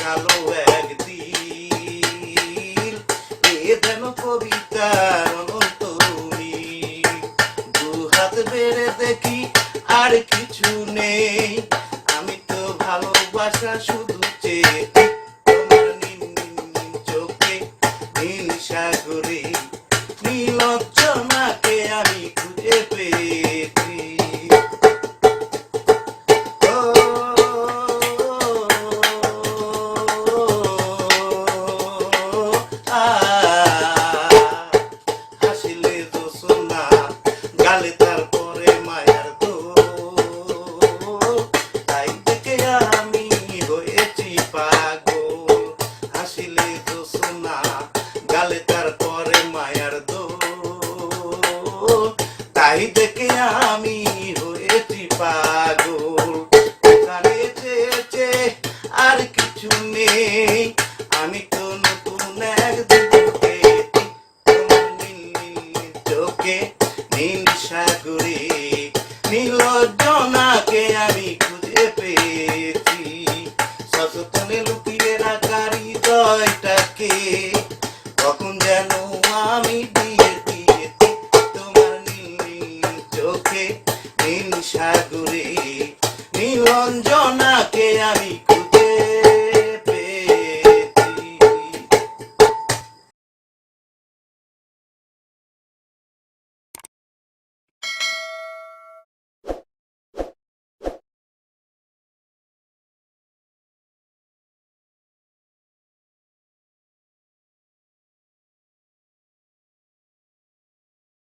কালো একদিন এ যেন কবিতার অনন্ত মিল। দু হাত বেড়ে দেখি আর কিছু নেই আ, হাসিলে দোসনা গালে তারপরে মায়ার দো তাই থেকে আমি হয়েছি পাগল হাসিলে দোসনা গালে মায়ার দো তাই দেখে আমি হয়েছি পাগল আর কিছু নেই। সাগরে নীলজনাকে আমি